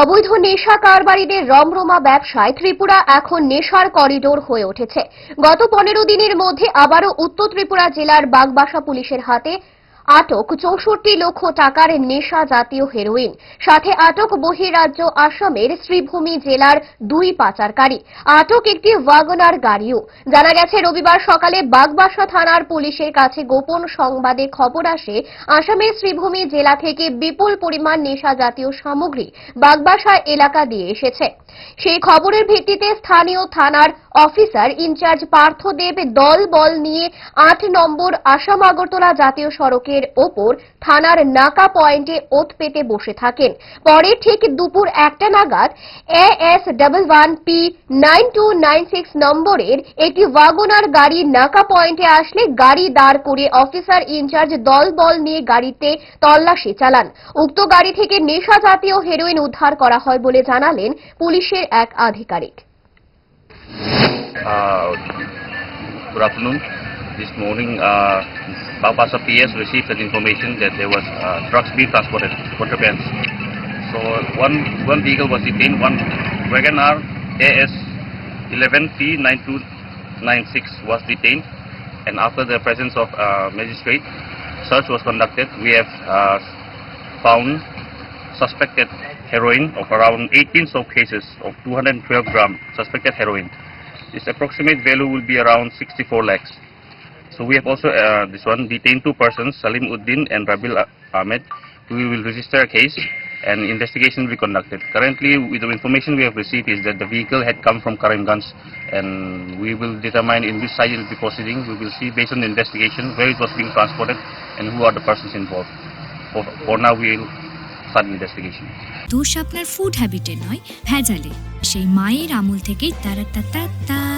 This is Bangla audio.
অবৈধ নেশা কারবারিদের রমরমা ব্যবসায় ত্রিপুরা এখন নেশার করিডোর হয়ে উঠেছে। গত পনেরো দিনের মধ্যে আবারও উত্তর ত্রিপুরা জেলার বাগবাসা পুলিশের হাতে আটক চৌষট্টি লক্ষ টাকার নেশা জাতীয় হেরোইন। সাথে আটক বহিরাজ্য আসামের শ্রীভূমি জেলার দুই পাচারকারী। আটক একটি ওয়াগনার গাড়িও। জানা গেছে, রবিবার সকালে বাগবাসা থানার পুলিশের কাছে গোপন সংবাদে খবর আসে, আসামের শ্রীভূমি জেলা থেকে বিপুল পরিমাণ নেশা জাতীয় সামগ্রী বাগবাসা এলাকা দিয়ে এসেছে। সেই খবরের ভিত্তিতে স্থানীয় থানার অফিসার ইনচার্জ পার্থদেব দল বল নিয়ে আট নম্বর আসাম আগরতলা জাতীয় সড়কের ওপর থানার নাকা পয়েন্টে ওত পেতে বসে থাকেন। পরে ঠিক দুপুর একটা নাগাদ A S double one P nine two nine six নম্বরের একটি ওয়াগনার গাড়ি নাকা পয়েন্টে আসলে গাড়ি দাঁড় করে অফিসার ইনচার্জ দল বল নিয়ে গাড়িতে তল্লাশি চালান। উক্ত গাড়ি থেকে নেশা জাতীয় হেরোইন উদ্ধার করা হয় বলে জানালেন পুলিশের এক আধিকারিক। Good afternoon. This morning, uh, Babasa PS received an information that there was uh, drugs being transported, contrabands. So one one vehicle was detained, one Wagoner AS 11P9296 was detained, and after the presence of uh, magistrate, search was conducted. We have uh, found suspected heroin of around 18 soap cases of 212 gram suspected heroin. Its approximate value will be around 64 lakhs. So we have also uh, this one detained two persons, Salim Uddin and Rabil Ah- Ahmed. We will register a case and investigation will be conducted. Currently, with the information we have received is that the vehicle had come from Karimganj and we will determine in which side it will be proceeding. We will see based on the investigation where it was being transported and who are the persons involved. For, for now, we will start investigation. দোষ আপনার ফুড হ্যাবিটে নয় ভেজালে সেই মায়ের আমল থেকেই তারা তারা